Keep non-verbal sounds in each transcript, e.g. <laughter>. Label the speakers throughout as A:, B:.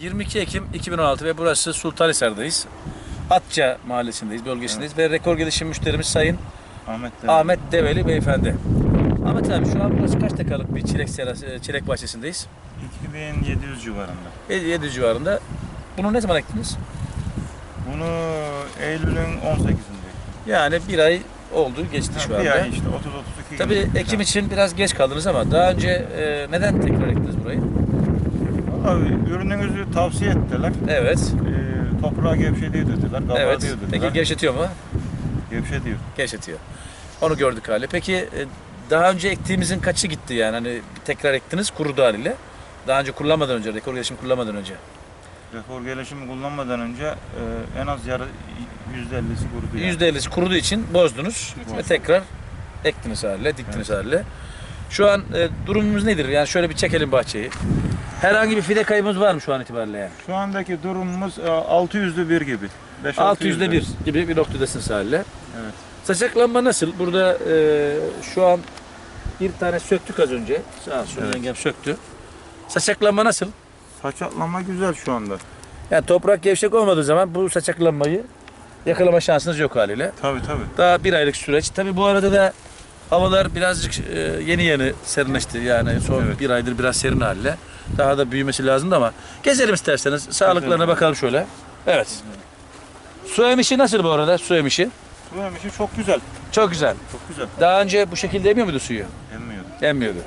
A: 22 Ekim 2016 ve burası Sultanhisar'dayız. Atça mahallesindeyiz, bölgesindeyiz ve rekor gelişim müşterimiz Sayın
B: Ahmet de
A: Ahmet Develi beyefendi. Ahmet abi şu an burası kaç dekalık bir çilek serası, çilek bahçesindeyiz?
B: 2700 civarında.
A: 7 civarında. Bunu ne zaman ektiniz?
B: Bunu Eylül'ün 18'inde.
A: Yani bir ay oldu, geçti şu
B: bir
A: anda.
B: ay işte 30-32
A: Tabii ekim için biraz geç kaldınız ama daha önce e, neden tekrar ektiniz burayı?
B: Abi ürününüzü tavsiye ettiler.
A: Evet.
B: Ee, toprağa gevşediği dediler. Kabağı
A: Evet.
B: dediler.
A: Peki gevşetiyor mu?
B: Gevşediyor.
A: Gevşetiyor. Onu gördük hali. Peki e, daha önce ektiğimizin kaçı gitti yani? Hani tekrar ektiniz kurudu haliyle. Daha önce kullanmadan önce, rekor gelişim kullanmadan önce.
B: Rekor gelişimi kullanmadan önce e, en az yarı %50'si kurudu. yani.
A: %50'si kuruduğu için bozdunuz ve
B: Bozduk.
A: tekrar ektiniz haliyle, diktiniz haliyle. Şu an e, durumumuz nedir? Yani şöyle bir çekelim bahçeyi. Herhangi bir fide kaybımız var mı şu an itibariyle yani?
B: Şu andaki durumumuz e, 600'lü bir gibi. 5
A: 600'de bir gibi bir noktadasınız haliyle.
B: Evet.
A: Saçaklanma nasıl? Burada e, şu an bir tane söktük az önce. Sağ olsun
B: Evet.
A: yengem söktü. Saçaklanma nasıl?
B: Saçaklama güzel şu anda.
A: Yani toprak gevşek olmadığı zaman bu saçaklanmayı yakalama şansınız yok haliyle.
B: Tabii tabii.
A: Daha bir aylık süreç. Tabi bu arada da havalar birazcık e, yeni yeni serinleşti. Yani son
B: Evet.
A: bir aydır biraz serin haliyle. Daha da büyümesi lazımdı ama gezelim isterseniz. Sağlıklarına bakalım şöyle. Evet. Su emişi nasıl bu arada? Su emişi.
B: Bu emişi çok güzel.
A: Çok güzel.
B: Çok güzel.
A: Daha önce bu şekilde emiyor muydu suyu?
B: Emmiyordu.
A: Emmiyordu.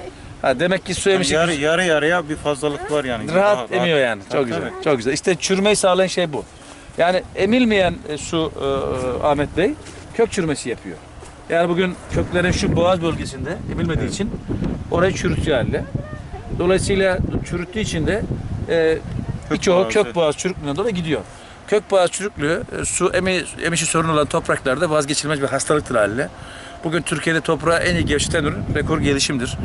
A: Ha, demek ki su
B: Yani
A: emişi
B: yarı, yarı yarıya bir fazlalık var yani.
A: rahat
B: Daha-
A: emiyor yani.
B: Tabii,
A: Çok güzel.
B: tabii.
A: Çok güzel. İşte çürümeyi sağlayan şey bu. Yani emilmeyen e, su e, Ahmet Bey kök çürümesi yapıyor. Yani bugün köklerin şu boğaz bölgesinde emilmediği için orayı çürütüyor halde. Dolayısıyla çürüttüğü için de e, birçoğu
B: boğazı.
A: kök boğaz çürüklüğüne doğru gidiyor. Kök boğaz çürüklüğü e, su emi, emişi sorun olan topraklarda vazgeçilmez bir hastalıktır haliyle. Bugün Türkiye'de toprağı en iyi gevşeten ürün rekor gelişimdir.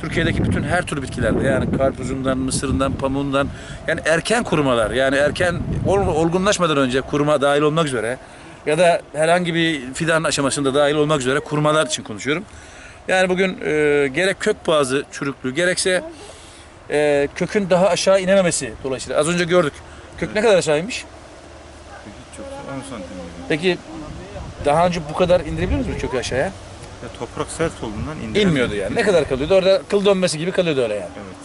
A: Türkiye'deki bütün her tür bitkilerde yani karpuzundan, mısırından, pamuğundan yani erken kurumalar yani erken ol- olgunlaşmadan önce kuruma dahil olmak üzere ya da herhangi bir fidan aşamasında dahil olmak üzere kurumalar için konuşuyorum. Yani bugün e, gerek kök boğazı çürüklüğü gerekse e, kökün daha aşağı inememesi dolayısıyla az önce gördük. Kök ne kadar aşağıymış?
B: Hiç yoksa 10 santim.
A: Peki daha önce bu kadar indirebiliyor musunuz kökü aşağıya?
B: Ya toprak sert olduğundan indiremiyor.
A: İnmiyordu yani. Ne kadar kalıyordu? Orada kıl dönmesi gibi kalıyordu öyle yani.
B: Evet.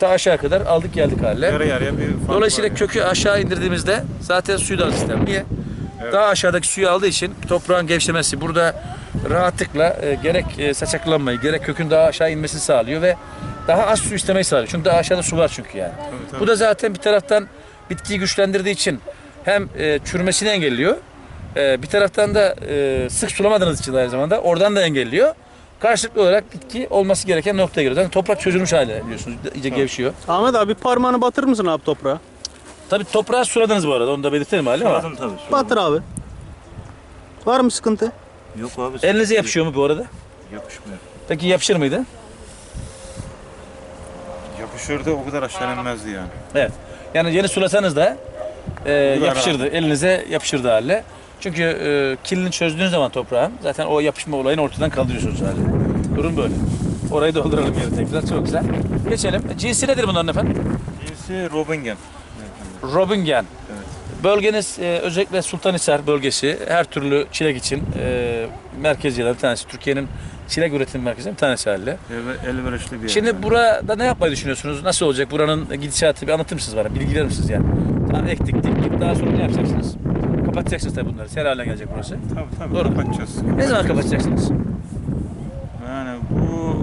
A: Ta aşağı kadar aldık geldik haline.
B: Yarı yarıya bir fark
A: Dolayısıyla
B: var
A: kökü aşağı indirdiğimizde zaten suyu da az ister. Niye?
B: Evet.
A: Daha aşağıdaki suyu aldığı için toprağın gevşemesi burada rahatlıkla e, gerek e, saçaklanmayı gerek kökün daha aşağı inmesini sağlıyor ve daha az su istemeyi sağlıyor. Çünkü daha aşağıda su var çünkü yani.
B: Tabii, tabii.
A: Bu da zaten bir taraftan bitkiyi güçlendirdiği için hem e, çürümesini engelliyor. e, bir taraftan da e, sık sulamadığınız için aynı zamanda oradan da engelliyor. Karşılıklı olarak bitki olması gereken noktaya geliyor. Zaten toprak çözülmüş hale biliyorsunuz. iyice gevşiyor.
C: Ahmet abi parmağını batırır mısın abi toprağa?
A: Tabii toprağı suladınız bu arada. Onu da belirtelim hali ama.
B: Suladım tabii. suladım.
C: Batır abi. Var mı sıkıntı?
B: Yok abi.
A: Elinize yapışıyor mu bu arada?
B: Yapışmıyor.
A: Peki yapışır mıydı?
B: Yapışırdı o kadar aşağı inmezdi yani.
A: Evet. Yani yeni sulasanız da e, yapışırdı. Elinize yapışırdı hale. Çünkü e, kilini çözdüğünüz zaman toprağın zaten o yapışma olayını ortadan kaldırıyorsunuz hale. Durum böyle. Orayı dolduralım yeri tekrar. Çok güzel. Geçelim. Cinsi nedir bunların efendim?
B: Cinsi Robingen.
A: Robingen.
B: Evet.
A: Bölgeniz e, özellikle Sultanhisar bölgesi her türlü çilek için e, merkez yerlerden bir tanesi. Türkiye'nin çilek üretim merkezi bir tanesi haline.
B: El, elverişli bir yer.
A: Şimdi
B: yani.
A: burada ne yapmayı düşünüyorsunuz? Nasıl olacak? Buranın gidişatı bir anlatır mısınız bana? Bilgiler misiniz yani? Tamam ektik, diktik. Daha sonra ne yapacaksınız? Kapatacaksınız tabii bunları. Sel haline gelecek burası.
B: Tabii tabii
A: Doğru.
B: kapatacağız.
A: Ne zaman kapatacaksınız?
B: Yani bu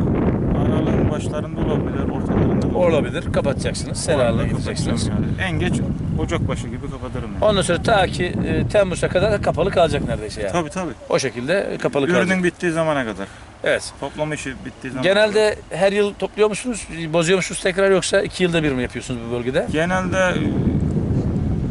B: aralığın başlarında olabilir, ortalarında da
A: Olabilir. Kapatacaksınız. Sel haline
B: Orada
A: getireceksiniz.
B: kapatacağım Yani. En geç Ocak başı gibi kapatırım yani.
A: Ondan sonra ta ki e, Temmuz'a kadar kapalı kalacak neredeyse yani.
B: Tabii tabii.
A: O şekilde kapalı kalacak.
B: Ürünün bittiği zamana kadar.
A: Evet.
B: Toplama işi bittiği zaman.
A: Genelde her yıl topluyor musunuz? Bozuyor musunuz tekrar yoksa iki yılda bir mi yapıyorsunuz bu bölgede?
B: Genelde e,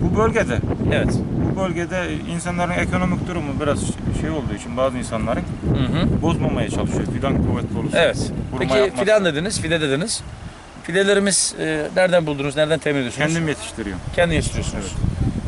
B: bu bölgede
A: Evet.
B: bu bölgede insanların ekonomik durumu biraz şey olduğu için bazı insanların
A: Hı hı.
B: bozmamaya çalışıyor. Fidan kuvvetli olursa.
A: Evet. Peki
B: yapmazsa.
A: fidan dediniz, fide dediniz. Fidelerimiz e, nereden buldunuz, nereden temin ediyorsunuz?
B: Kendim yetiştiriyorum.
A: Kendi yetiştiriyorsunuz.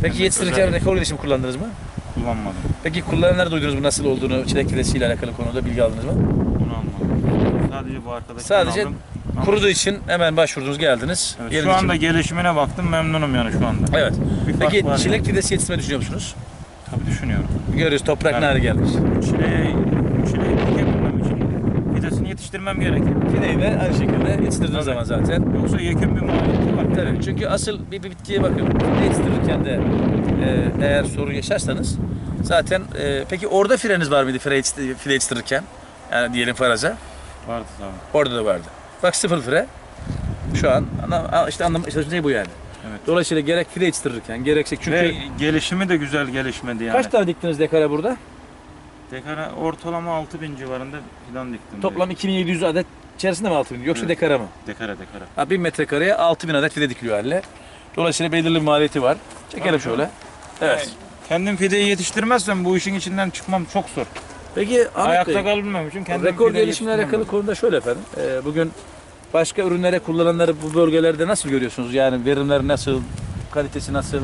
A: Peki yetiştirirken
B: özel-
A: rekor gelişim kullandınız mı?
B: Kullanmadım.
A: Peki kullananlar duydunuz mu nasıl olduğunu, çilek fidesiyle alakalı konuda bilgi aldınız mı?
B: Bunu almadım. Sadece bu arkadaştan
A: Sadece
B: aldım.
A: Kuruduğu için hemen başvurdunuz geldiniz.
B: Evet, şu anda
A: için-
B: gelişimine baktım memnunum yani şu anda.
A: Evet.
B: Bir fark
A: Peki
B: var
A: çilek fidesi yetiştirmeyi düşünüyor musunuz?
B: Tabii düşünüyorum.
A: Görüyoruz toprak
B: Yani-
A: ne hale gelmiş.
B: Çileği, yetiştirmem gerekiyor.
A: Fideyi de aynı şekilde yetiştirdiğiniz
B: Tabii.
A: zaman zaten.
B: Yoksa yekün bir maliyeti var.
A: Tabii çünkü asıl bir, bir bitkiye bakın. Fide yetiştirirken de e, eğer sorun yaşarsanız zaten e, peki orada freniz var mıydı yetiştir- fide yetiştirirken? Yani diyelim faraza.
B: Vardı tabii.
A: Orada da vardı. Bak sıfır fire. Şu an işte anlam işte şey bu yani.
B: Evet.
A: Dolayısıyla gerek fide yetiştirirken gerekse çünkü
B: Ve gelişimi de güzel gelişmedi yani.
A: kaç tane diktiniz dekara burada?
B: Dekara ortalama 6000 civarında fidan diktim.
A: Toplam 2700 adet içerisinde mi 6000 yoksa
B: Evet.
A: dekara mı?
B: Dekara dekara.
A: Ha, 1000 metrekareye 6000 adet fide dikiliyor halle. Dolayısıyla belirli bir maliyeti var. Çekelim
B: Tabii
A: şöyle. Evet.
B: Kendim fideyi yetiştirmezsem bu işin içinden çıkmam çok zor.
A: Peki Ahmet
B: Ayakta
A: Bey,
B: kalabilmem için kendim
A: rekor
B: fideyi
A: gelişimle
B: yetiştirmem
A: alakalı konuda şöyle efendim. Ee, bugün başka ürünlere kullananları bu bölgelerde nasıl görüyorsunuz? Yani verimler nasıl, kalitesi nasıl,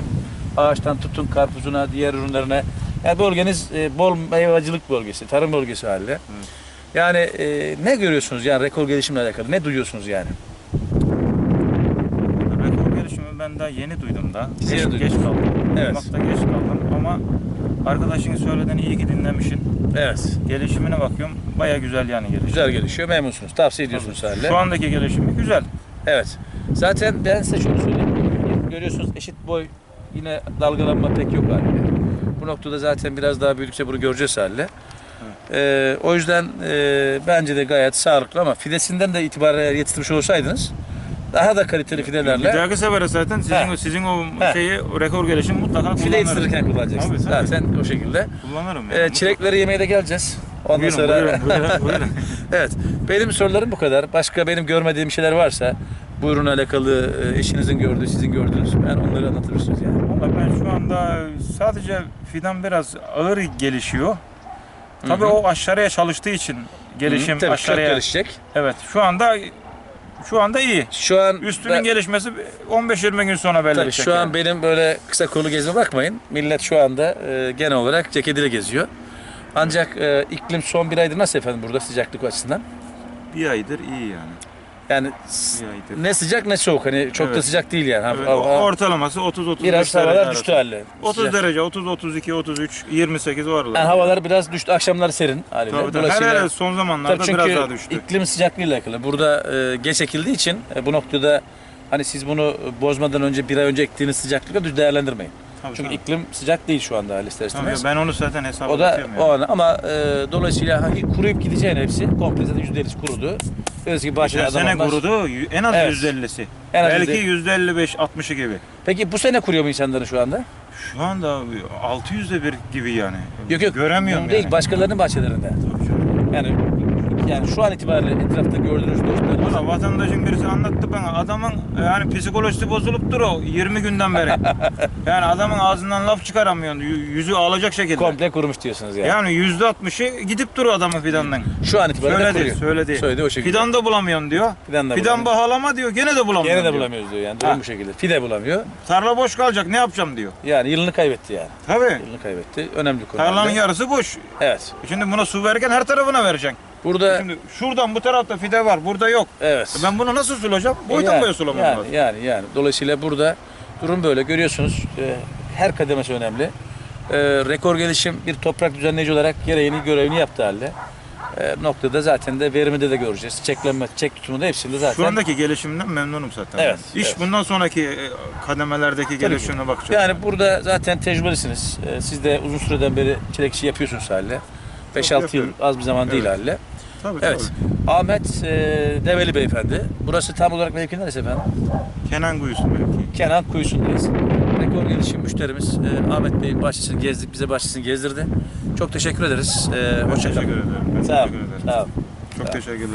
A: ağaçtan tutun karpuzuna, diğer ürünlerine. Yani bölgeniz e, bol meyvacılık bölgesi, tarım bölgesi halde. Yani e, ne görüyorsunuz yani rekor gelişimle alakalı? Ne duyuyorsunuz yani?
B: Rekor gelişimi ben daha yeni duydum da.
A: Siz
B: Geç, geç kaldım.
A: Evet.
B: Geç kaldım ama arkadaşın söylediğini iyi ki dinlemişsin.
A: Evet.
B: Gelişimine bakıyorum. Baya güzel yani gelişim.
A: Güzel gelişiyor, memnunsunuz. Tavsiye ediyorsunuz halde.
B: Şu andaki gelişimi güzel.
A: Evet. Zaten ben size şunu söyleyeyim. Görüyorsunuz eşit boy yine dalgalanma pek yok halde. Bu noktada zaten biraz daha büyüdükçe bunu göreceğiz halde. Ee, o yüzden e, bence de gayet sağlıklı ama fidesinden de itibaren yetiştirmiş olsaydınız daha da kaliteli
B: Bir
A: fidelerle
B: dahaki sefere zaten sizin,
A: Heh.
B: sizin o
A: Heh.
B: şeyi o rekor gelişim mutlaka kullanırım.
A: fide yetiştirirken kullanacaksınız.
B: Tabii, tabii.
A: Zaten o şekilde.
B: Kullanırım yani.
A: Ee, çilekleri yemeye de geleceğiz. Ondan
B: Buyurun,
A: sonra
B: buyurun, buyurun, buyurun. <laughs>
A: evet. Benim sorularım bu kadar. Başka benim görmediğim şeyler varsa bu ürünle alakalı e, eşinizin gördüğü, sizin gördüğünüz ben onları anlatırısınız yani.
B: Valla ben şu anda sadece fidan biraz ağır gelişiyor. Tabii
A: Hı hı.
B: o aşağıya çalıştığı için gelişim
A: Tabii kök
B: aşağıya.
A: gelişecek.
B: Evet şu anda şu anda iyi.
A: Şu an
B: Üstünün
A: ben-
B: gelişmesi 15-20 gün sonra belli
A: tabii şu an
B: yani.
A: benim böyle kısa kolu gezme bakmayın. Millet şu anda e, genel olarak ceketiyle geziyor. Ancak e, iklim son bir aydır nasıl efendim burada sıcaklık açısından?
B: bir aydır iyi yani.
A: Yani s-
B: Bir aydır.
A: ne sıcak ne soğuk. Hani çok da
B: Evet.
A: sıcak değil yani. Ha-
B: Evet,
A: ha-
B: o-
A: ha-
B: ortalaması 30-33
A: biraz
B: derece
A: havalar düştü halle.
B: 30
A: Sıcak.
B: derece, 30, 32, 33, 28 var.
A: Yani havalar biraz düştü. Akşamlar serin haliyle.
B: Tabii, tabii. Her
A: Dolayısıyla-
B: yer son zamanlarda
A: Tabii çünkü
B: biraz daha düştü.
A: iklim sıcaklığıyla alakalı. Burada e, geç ekildiği için e, bu noktada hani siz bunu bozmadan önce bir ay önce ektiğiniz sıcaklıkla düz değerlendirmeyin.
B: Tabii,
A: Çünkü
B: tabii.
A: iklim sıcak değil şu anda ister
B: Tabii,
A: istemez.
B: ben onu zaten hesaba
A: O da o an ama e, dolayısıyla hani kuruyup gideceğin hepsi komple zaten %50'si kurudu. Öylesi gibi bahçede adam
B: sene
A: olmaz.
B: kurudu en az
A: Evet.
B: %50'si.
A: En az
B: Belki
A: yüzde-
B: %55-60'ı gibi.
A: Peki bu sene kuruyor mu insanların şu anda?
B: Şu anda 600'de bir gibi yani.
A: Yok yok.
B: Göremiyorum
A: Bu
B: yani.
A: Değil başkalarının bahçelerinde.
B: Tabii canım.
A: Yani yani şu an itibariyle etrafta gördüğünüz dostlarınız.
B: Valla vatandaşın birisi anlattı bana. Adamın yani psikolojisi bozulup dur o 20 günden beri. <laughs> yani adamın ağzından laf çıkaramıyorsun. Yü- Yüzü ağlayacak şekilde.
A: Komple kurumuş diyorsunuz yani.
B: Yani yüzde 60'ı gidip duruyor adamın fidandan.
A: Şu an itibariyle
B: Söyledi,
A: kuruyor.
B: söyledi.
A: Söyledi o şekilde.
B: Fidan da bulamıyorsun diyor.
A: Fidan da
B: Fidan bahalama diyor. Gene de bulamıyorum
A: Gene de
B: diyor.
A: bulamıyoruz diyor yani. Durum
B: Ha.
A: bu şekilde. Fide bulamıyor.
B: Tarla boş kalacak ne yapacağım diyor.
A: Yani yılını kaybetti yani.
B: Tabii.
A: Yılını kaybetti. Önemli konu.
B: Tarlanın yarısı boş.
A: Evet.
B: Şimdi buna su verirken her tarafına vereceksin.
A: Burada
B: Şimdi şuradan bu tarafta fide var, burada yok.
A: evet.
B: Ben bunu nasıl sulayacağım? Boydan
A: yani,
B: boya sulamam
A: yani,
B: lazım.
A: yani yani dolayısıyla burada durum böyle görüyorsunuz. e, her kademesi önemli. E, rekor gelişim bir toprak düzenleyici olarak gereğini görevini yaptı halde. E, noktada zaten de veriminde de göreceğiz. Çeklenme, çek tutumunda hepsinde zaten.
B: Şu andaki gelişimden memnunum zaten.
A: Evet,
B: İş
A: evet.
B: bundan sonraki e, kademelerdeki gelişimine bakacağız.
A: Yani burada zaten tecrübelisiniz. E, siz de uzun süreden beri çilekçi yapıyorsunuz halde. 5-6 yıl az bir zaman değil
B: Evet.
A: halde.
B: Tabii,
A: Evet. Ahmet e, Develi Beyefendi. Burası tam olarak mevki neresi efendim?
B: tabii. Kenan Kuyusu belki.
A: Kenan Kuyusu'ndayız. Rekor gelişim müşterimiz e, Ahmet Bey'in bahçesini gezdik. Bize bahçesini gezdirdi. Çok teşekkür ederiz. E, Hoşçakalın.
B: teşekkür ederim. Ben
A: Sağ olun.
B: teşekkür ederim.
A: Sağ olun.
B: Çok teşekkürler.